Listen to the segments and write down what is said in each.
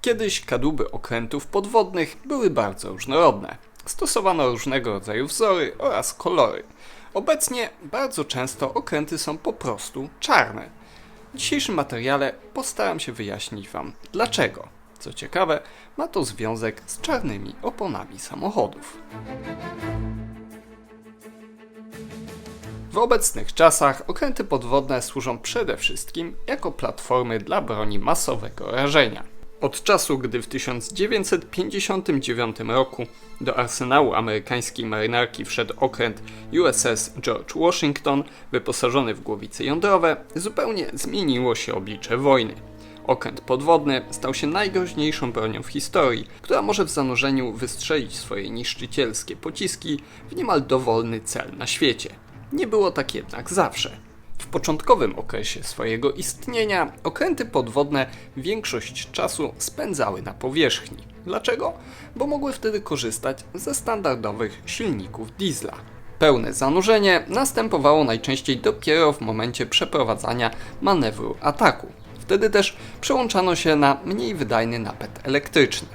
Kiedyś kadłuby okrętów podwodnych były bardzo różnorodne. Stosowano różnego rodzaju wzory oraz kolory. Obecnie bardzo często okręty są po prostu czarne. W dzisiejszym materiale postaram się wyjaśnić Wam dlaczego. Co ciekawe, ma to związek z czarnymi oponami samochodów. W obecnych czasach okręty podwodne służą przede wszystkim jako platformy dla broni masowego rażenia. Od czasu, gdy w 1959 roku do arsenału amerykańskiej marynarki wszedł okręt USS George Washington, wyposażony w głowice jądrowe, zupełnie zmieniło się oblicze wojny. Okręt podwodny stał się najgroźniejszą bronią w historii, która może w zanurzeniu wystrzelić swoje niszczycielskie pociski w niemal dowolny cel na świecie. Nie było tak jednak zawsze. W początkowym okresie swojego istnienia okręty podwodne większość czasu spędzały na powierzchni. Dlaczego? Bo mogły wtedy korzystać ze standardowych silników diesla. Pełne zanurzenie następowało najczęściej dopiero w momencie przeprowadzania manewru ataku. Wtedy też przełączano się na mniej wydajny napęd elektryczny.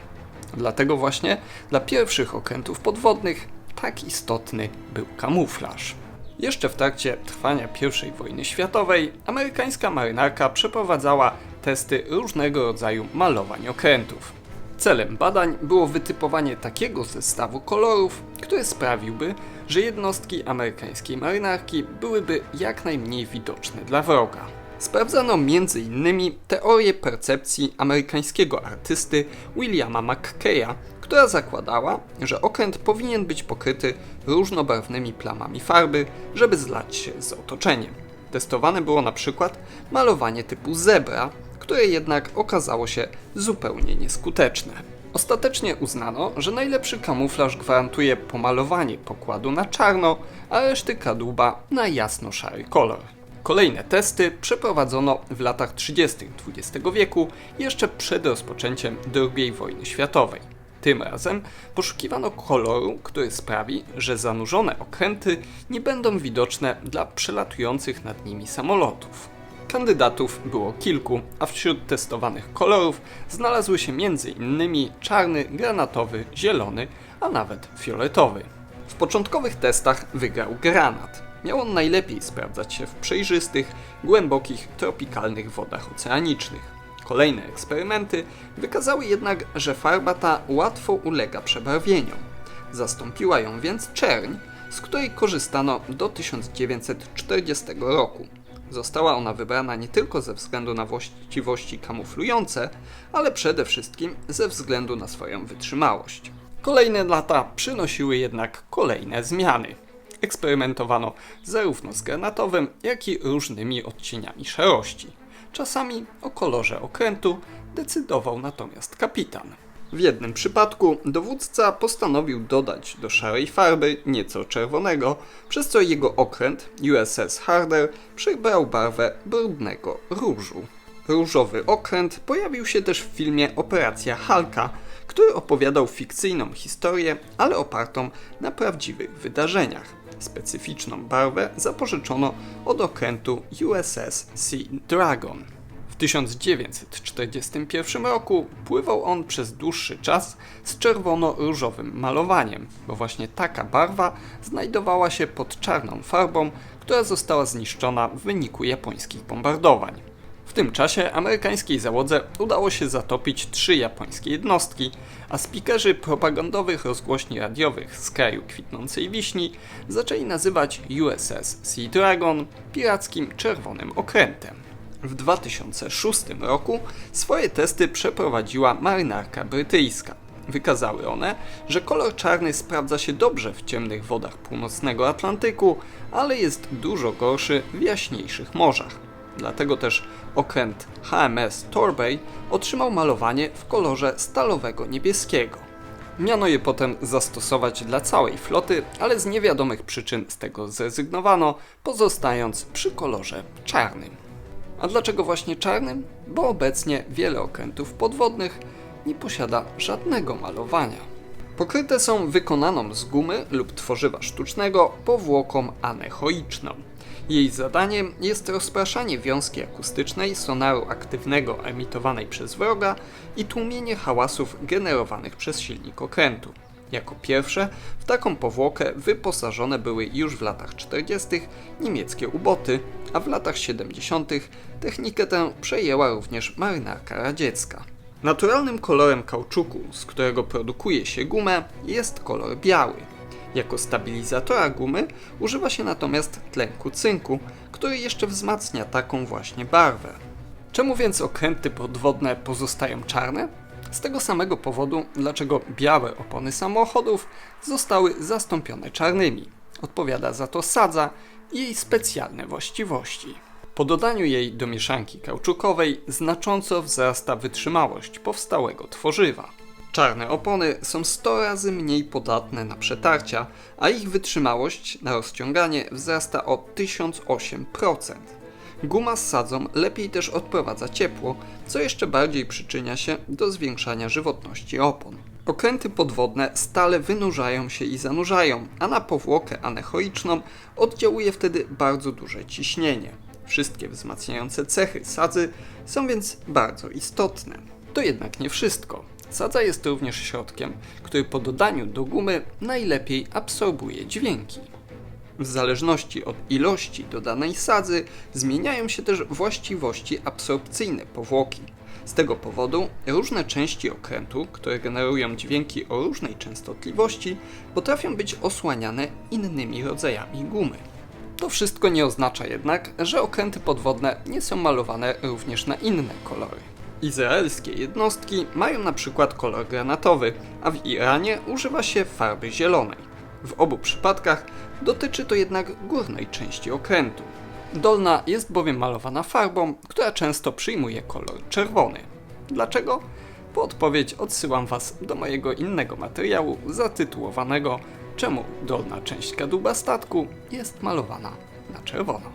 Dlatego właśnie dla pierwszych okrętów podwodnych tak istotny był kamuflaż. Jeszcze w trakcie trwania I wojny światowej amerykańska marynarka przeprowadzała testy różnego rodzaju malowań okrętów. Celem badań było wytypowanie takiego zestawu kolorów, który sprawiłby, że jednostki amerykańskiej marynarki byłyby jak najmniej widoczne dla wroga. Sprawdzano m.in. teorię percepcji amerykańskiego artysty Williama McKeya, która zakładała, że okręt powinien być pokryty różnobarwnymi plamami farby, żeby zlać się z otoczeniem. Testowane było na przykład malowanie typu zebra, które jednak okazało się zupełnie nieskuteczne. Ostatecznie uznano, że najlepszy kamuflaż gwarantuje pomalowanie pokładu na czarno, a reszty kadłuba na jasno-szary kolor. Kolejne testy przeprowadzono w latach 30. XX wieku, jeszcze przed rozpoczęciem II wojny światowej. Tym razem poszukiwano koloru, który sprawi, że zanurzone okręty nie będą widoczne dla przelatujących nad nimi samolotów. Kandydatów było kilku, a wśród testowanych kolorów znalazły się m.in. czarny, granatowy, zielony, a nawet fioletowy. W początkowych testach wygrał granat. Miał on najlepiej sprawdzać się w przejrzystych, głębokich, tropikalnych wodach oceanicznych. Kolejne eksperymenty wykazały jednak, że farba ta łatwo ulega przebarwieniom. Zastąpiła ją więc czerń, z której korzystano do 1940 roku. Została ona wybrana nie tylko ze względu na właściwości kamuflujące, ale przede wszystkim ze względu na swoją wytrzymałość. Kolejne lata przynosiły jednak kolejne zmiany. Eksperymentowano zarówno z granatowym, jak i różnymi odcieniami szarości. Czasami o kolorze okrętu decydował natomiast kapitan. W jednym przypadku dowódca postanowił dodać do szarej farby nieco czerwonego, przez co jego okręt USS Harder przybrał barwę brudnego różu. Różowy okręt pojawił się też w filmie Operacja Halka, który opowiadał fikcyjną historię, ale opartą na prawdziwych wydarzeniach. Specyficzną barwę zapożyczono od okrętu USS Sea Dragon. W 1941 roku pływał on przez dłuższy czas z czerwono-różowym malowaniem, bo właśnie taka barwa znajdowała się pod czarną farbą, która została zniszczona w wyniku japońskich bombardowań. Tym czasie amerykańskiej załodze udało się zatopić trzy japońskie jednostki, a spikerzy propagandowych rozgłośni radiowych z kraju kwitnącej wiśni zaczęli nazywać USS Sea Dragon pirackim czerwonym okrętem. W 2006 roku swoje testy przeprowadziła marynarka brytyjska. Wykazały one, że kolor czarny sprawdza się dobrze w ciemnych wodach północnego Atlantyku, ale jest dużo gorszy w jaśniejszych morzach. Dlatego też okręt HMS Torbay otrzymał malowanie w kolorze stalowego niebieskiego. Miano je potem zastosować dla całej floty, ale z niewiadomych przyczyn z tego zrezygnowano, pozostając przy kolorze czarnym. A dlaczego właśnie czarnym? Bo obecnie wiele okrętów podwodnych nie posiada żadnego malowania. Pokryte są wykonaną z gumy lub tworzywa sztucznego powłoką anechoiczną. Jej zadaniem jest rozpraszanie wiązki akustycznej sonaru aktywnego emitowanej przez wroga i tłumienie hałasów generowanych przez silnik okrętu. Jako pierwsze w taką powłokę wyposażone były już w latach 40. niemieckie uboty, a w latach 70. technikę tę przejęła również marynarka radziecka. Naturalnym kolorem kauczuku, z którego produkuje się gumę, jest kolor biały. Jako stabilizatora gumy używa się natomiast tlenku cynku, który jeszcze wzmacnia taką właśnie barwę. Czemu więc okręty podwodne pozostają czarne? Z tego samego powodu, dlaczego białe opony samochodów zostały zastąpione czarnymi. Odpowiada za to sadza i jej specjalne właściwości. Po dodaniu jej do mieszanki kauczukowej znacząco wzrasta wytrzymałość powstałego tworzywa. Czarne opony są 100 razy mniej podatne na przetarcia, a ich wytrzymałość na rozciąganie wzrasta o 1008%. Guma z sadzą lepiej też odprowadza ciepło, co jeszcze bardziej przyczynia się do zwiększania żywotności opon. Okręty podwodne stale wynurzają się i zanurzają, a na powłokę anechoiczną oddziałuje wtedy bardzo duże ciśnienie. Wszystkie wzmacniające cechy sadzy są więc bardzo istotne. To jednak nie wszystko. Sadza jest również środkiem, który po dodaniu do gumy najlepiej absorbuje dźwięki. W zależności od ilości dodanej sadzy zmieniają się też właściwości absorpcyjne powłoki. Z tego powodu różne części okrętu, które generują dźwięki o różnej częstotliwości, potrafią być osłaniane innymi rodzajami gumy. To wszystko nie oznacza jednak, że okręty podwodne nie są malowane również na inne kolory. Izraelskie jednostki mają na przykład kolor granatowy, a w Iranie używa się farby zielonej. W obu przypadkach dotyczy to jednak górnej części okrętu. Dolna jest bowiem malowana farbą, która często przyjmuje kolor czerwony. Dlaczego? Po odpowiedź odsyłam Was do mojego innego materiału zatytułowanego czemu dolna część kadłuba statku jest malowana na czerwono.